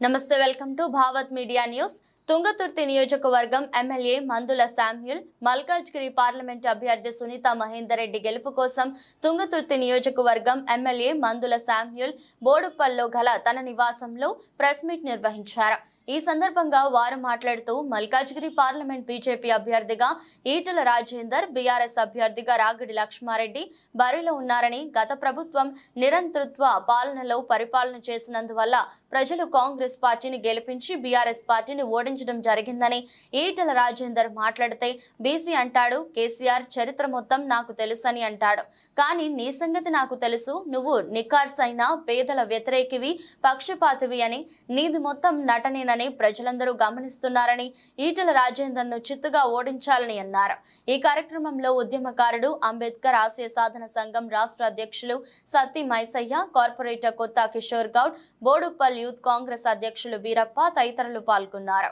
నమస్తే welcome to Bhavat media news. Thungathurthi నియోజకవర్గం MLA మందుల శామ్యుల్ మల్కాజ్గిరి పార్లమెంట్ అభ్యర్థి సునీత మహేందర్ రెడ్డి గెలుపు కోసం తుంగతుర్తి నియోజకవర్గం ఎమ్మెల్యే మందుల శామ్యుల్ బోడుపల్లో గల తన నివాసంలో ప్రెస్ మీట్ నిర్వహించారు. ఈ సందర్భంగా వారు మాట్లాడుతూ మల్కాజ్గిరి పార్లమెంట్ బీజేపీ అభ్యర్థిగా ఈటల రాజేందర్ బీఆర్ఎస్ అభ్యర్థిగా రాగిడి లక్ష్మారెడ్డి బరిలో ఉన్నారని గత ప్రభుత్వం నిరంతృత్వ పాలనలో పరిపాలన చేసినందువల్ల ప్రజలు కాంగ్రెస్ పార్టీని గెలిపించి బీఆర్ఎస్ పార్టీని ఓడించడం జరిగిందని ఈటల రాజేందర్ మాట్లాడితే బీసీ అంటాడు కేసీఆర్ చరిత్ర మొత్తం నాకు తెలుసని అంటాడు. కానీ నీ సంగతి నాకు తెలుసు నువ్వు నిఖార్సైన పేదల వ్యతిరేకివి పక్షపాతివి అని నీది మొత్తం నటనేనని ప్రజలందరూ గమనిస్తున్నారని ఈటల రాజేందర్ను చిత్తుగా ఓడించాలని అన్నారు. ఈ కార్యక్రమంలో ఉద్యమకారుడు అంబేద్కర్ ఆశయ సాధన సంఘం రాష్ట్ర అధ్యక్షులు సత్తి మైసయ్య కార్పొరేటర్ కొత్త కిషోర్ గౌడ్ బోడుప్పల్ యూత్ కాంగ్రెస్ అధ్యక్షులు వీరప్ప తదితరులు పాల్గొన్నారు.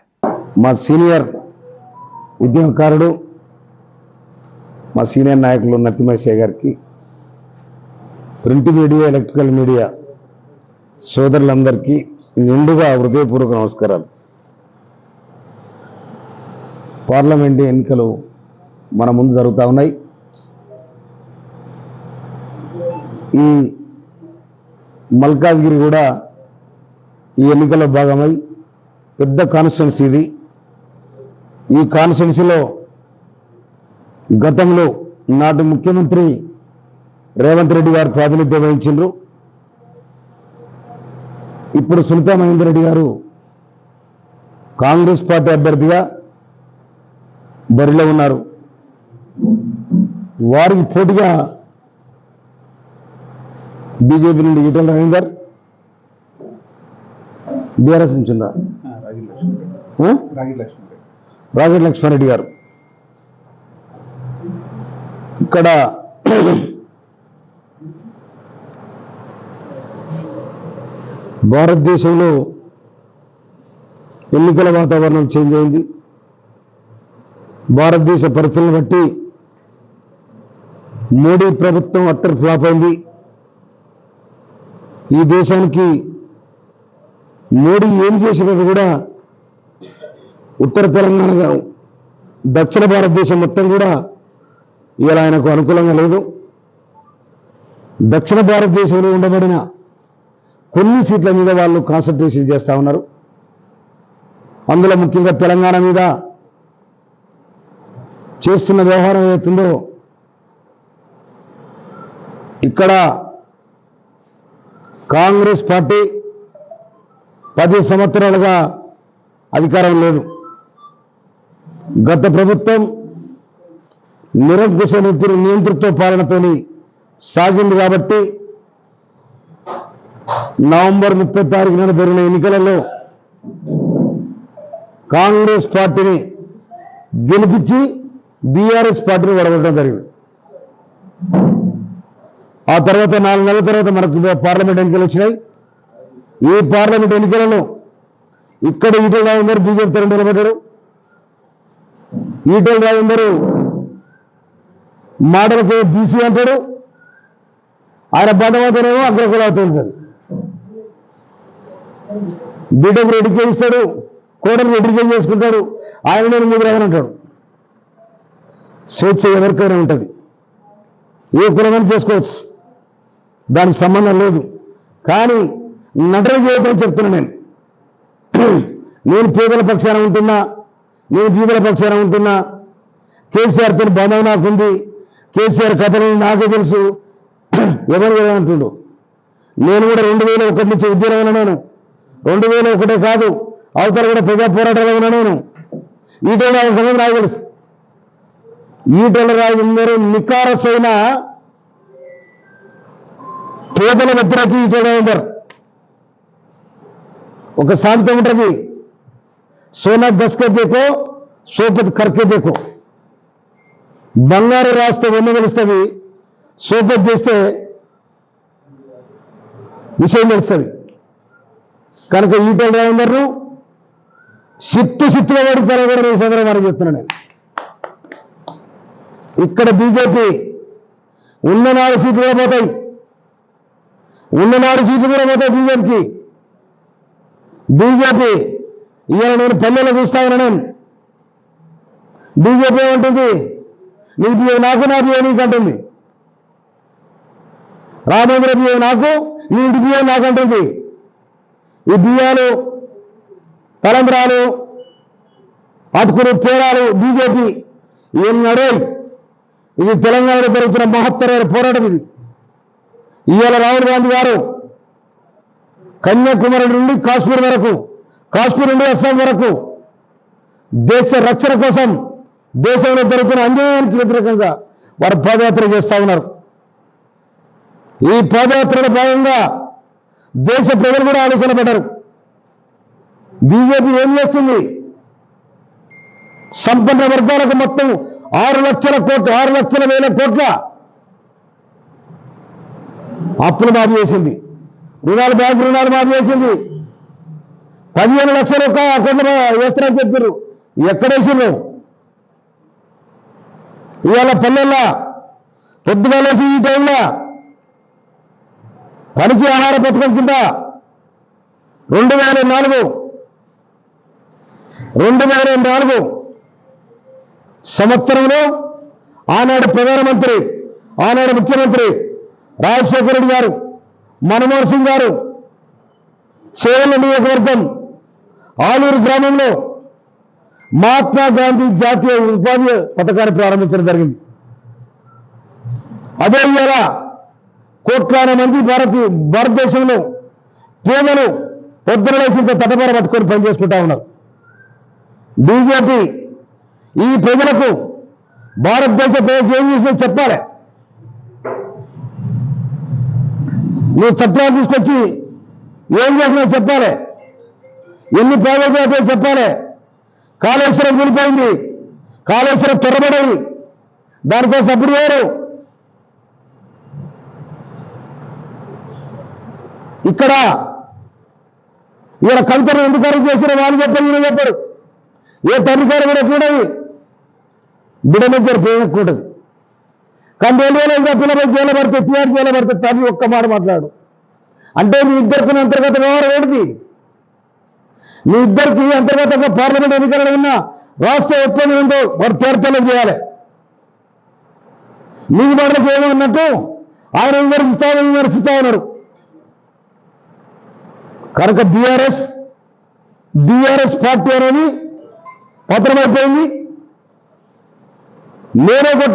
మా సీనియర్ ఉద్యమకారుడు మా సీనియర్ నాయకులు నత్తిమైసయ్య గారికి ప్రింట్ మీడియా ఎలక్ట్రికల్ మీడియా సోదరులందరికీ నిండుగా హృదయపూర్వక నమస్కారాలు. పార్లమెంట్ ఎన్నికలు మన ముందు జరుగుతూ ఉన్నాయి. ఈ మల్కాజ్గిరి కూడా ఈ ఎన్నికల్లో భాగమై పెద్ద కాన్స్టిట్యున్సీ ఇది. ఈ కాన్స్టిట్యున్సీలో గతంలో నాటి ముఖ్యమంత్రి రేవంత్ రెడ్డి గారు ప్రాతినిధ్యం వహించారు ఇప్పుడు సునీతా మహేందర్ రెడ్డి గారు కాంగ్రెస్ పార్టీ అభ్యర్థిగా బరిలో ఉన్నారు. వారికి పోటీగా బీజేపీ నుండి ఈటల రాజేందర్ బీఆర్ఎస్ నుంచి ఉన్నారు లక్ష్మారెడ్డి గారు. ఇక్కడ భారతదేశంలో ఎన్నికల వాతావరణం చేంజ్ అయింది. భారతదేశ పరిస్థితులను బట్టి మోడీ ప్రభుత్వం అట్టర్ ఫ్లాప్ అయింది. ఈ దేశానికి మోడీ ఏం చేసినది కూడా ఉత్తర తెలంగాణ దక్షిణ భారతదేశం మొత్తం కూడా ఇలా ఆయనకు అనుకూలంగా లేదు. దక్షిణ భారతదేశంలో ఉండబడిన కొన్ని సీట్ల మీద వాళ్ళు కాన్సన్ట్రేషన్ చేస్తూ ఉన్నారు. అందులో ముఖ్యంగా తెలంగాణ మీద చేస్తున్న వ్యవహారం ఏదైతుందో ఇక్కడ కాంగ్రెస్ పార్టీ పది సంవత్సరాలుగా అధికారం లేదు. గత ప్రభుత్వం నిరంకుశ నియంతృ- నియంతృత్వ పాలనతోని సాగింది కాబట్టి నవంబర్ ముప్పై తారీఖు నాడు జరిగిన ఎన్నికలలో కాంగ్రెస్ పార్టీని గెలిపించి బీఆర్ఎస్ పార్టీని వడగొట్టడం జరిగింది. ఆ తర్వాత నాలుగు నెలల తర్వాత మనకు పార్లమెంట్ ఎన్నికలు వచ్చినాయి. ఈ పార్లమెంట్ ఎన్నికలలో ఇక్కడ ఈటల రాజేందర్ బీజేపీ తరలి నిలబడ్డారు ఈటల రాజేందర్ మాటలకు బీసీ అంటాడు. ఆయన బంధమవుతానేమో అగ్రకులవుతూ ఉంటుంది బీటెక్ రెడ్డికే ఇస్తాడు కోడలు రెడ్డికే చేసుకుంటాడు ఆయన నేను మీరు అంటాడు. స్వేచ్ఛ ఎవరికైనా ఉంటుంది. ఏ కులమైనా చేసుకోవచ్చు. దానికి సంబంధం లేదు. కానీ నటన చేయటం చెప్తున్నా నేను. నేను పేదల పక్షాన ఉంటున్నా నేను బీదల పక్షాన ఉంటున్నా. కేసీఆర్తో బంధం నాకుంది. కేసీఆర్ కథలు నాకే తెలుసు. ఎవరు అంటుండు నేను కూడా రెండు వేల ఒకటి నుంచి ఉద్యోగంలో నేను రెండు వేల ఒకటే కాదు అవతల కూడా ప్రజా పోరాటాలు ఉన్నాను నేను. ఈటల రాజు సంగతి నాకు తెలుసు. ఈటల రాజు అందరూ నికారసైన పేదల వ్యతిరేకి ఈటల ఉంటారు ఒక సామెత ఉంటుంది. సోనా దస్కే దేకో సోపత్ కర్కే దేకో. బంగారు రాస్తే వెన్ను తెలుస్తుంది? సోపత్ చేస్తే విషయం తెలుస్తుంది. కనుక ఈటల రాజేందర్ను సిట్టు సిట్టుగా పడతారో కూడా నేను సందర్భం చెప్తున్నాను నేను. ఇక్కడ బీజేపీ ఉన్న నాలుగు సీట్లు కూడా పోతాయి. ఉన్న నాలుగు సీట్లు కూడా పోతాయి బీజేపీకి. బీజేపీ ఇవాళ నేను పల్లెలు చూస్తా ఉన్నాను బీజేపీ ఏమంటుంది? నీ బియ్యం నాకు నా బియ్యం నీకు అంటుంది. రామేంద్ర బియ్యం నాకు నీ బియ్యం నాకు అంటుంది. ఈ బియ్యాలు తలంబ్రాలు అటుకులు పేరాలు బీజేపీ ఏం ఇది తెలంగాణలో జరుగుతున్న మహత్తరమైన పోరాటం ఇది. ఇవాళ రాహుల్ గాంధీ గారు కన్యాకుమారి నుండి కాశ్మీర్ వరకు కాశ్మీర్ నుండి అస్సాం వరకు దేశ రక్షణ కోసం దేశంలో జరుగుతున్న అన్యాయానికి వ్యతిరేకంగా వారు పాదయాత్ర చేస్తా ఉన్నారు. ఈ పాదయాత్రలో భాగంగా దేశ ప్రజలు కూడా ఆలోచన పడ్డారు బీజేపీ ఏం చేస్తుంది? సంపన్న వర్గాలకు మొత్తం ఆరు లక్షల కోట్లు ఆరు లక్షల వేల కోట్ల అప్పులు మాఫీ చేసింది. రుణాలు బ్యాంకు రుణాలు మాఫీ చేసింది. పదిహేను లక్షలు ఒక అకౌంట్లో వేస్తారని చెప్పారు ఎక్కడేసిండ్రు ఇవాళ పల్లెల్లో పొద్దుగాలేసి ఈ టైంలో పనికి ఆహార పథకం కింద రెండు వేల నాలుగు రెండు వేల నాలుగు సంవత్సరంలో ఆనాడు ప్రధానమంత్రి ఆనాడు ముఖ్యమంత్రి రాజశేఖర రెడ్డి గారు మన్మోహన్ సింగ్ గారు చేవల నియోజకవర్గం ఆలూరు గ్రామంలో మహాత్మా గాంధీ జాతీయ ఉపాధి పథకాన్ని ప్రారంభించడం జరిగింది. అదే ఇవాళ కోట్లాది మంది భారత భారతదేశంలో పేదలు పొద్దున తటపర పట్టుకొని పనిచేసుకుంటా ఉన్నారు. బీజేపీ ఈ ప్రజలకు భారతదేశ ప్రజలకు ఏం చేసినా చెప్పాలి. నువ్వు చట్టాలు తీసుకొచ్చి ఏం చేసినా చెప్పాలి. ఎన్ని ప్రాజెక్టులు చెప్పాలి. కాళేశ్వరం కూలిపోయింది. కాళేశ్వరం త్వరబడింది దానికోసం అప్పుడు వేరు ఇక్కడ ఈయన కవితను ఎందుకు అరెస్ట్ చేసిన వాళ్ళు చెప్పారు ఈయన చెప్పారు. ఏ తండ్రికారు కూడా కూడదు బిడ్డ మధ్య ప్రేమ కూడదు కానీ రెండు వేల ఐదు పిల్లపై జైలు పడితే తిహార్ జైలు పడితే తల్లి ఒక్క మాట మాట్లాడు అంటే మీ ఇద్దరికి అంతర్గత వ్యవహారం ఏంటిది మీ ఇద్దరికి అంతర్గతంగా పార్లమెంట్ ఎన్నికలు ఉన్న రాష్ట్ర ఒప్పందం ఉందో వారు పేర్తలం చేయాలి. మీ మాటలకు ఏమో అన్నట్టు ఆయన విమర్శిస్తా విమర్శిస్తా ఉన్నారు. కనుక బీఆర్ఎస్ బీఆర్ఎస్ పార్టీ అనేది పత్రమైపోయింది నేనే కొట్ల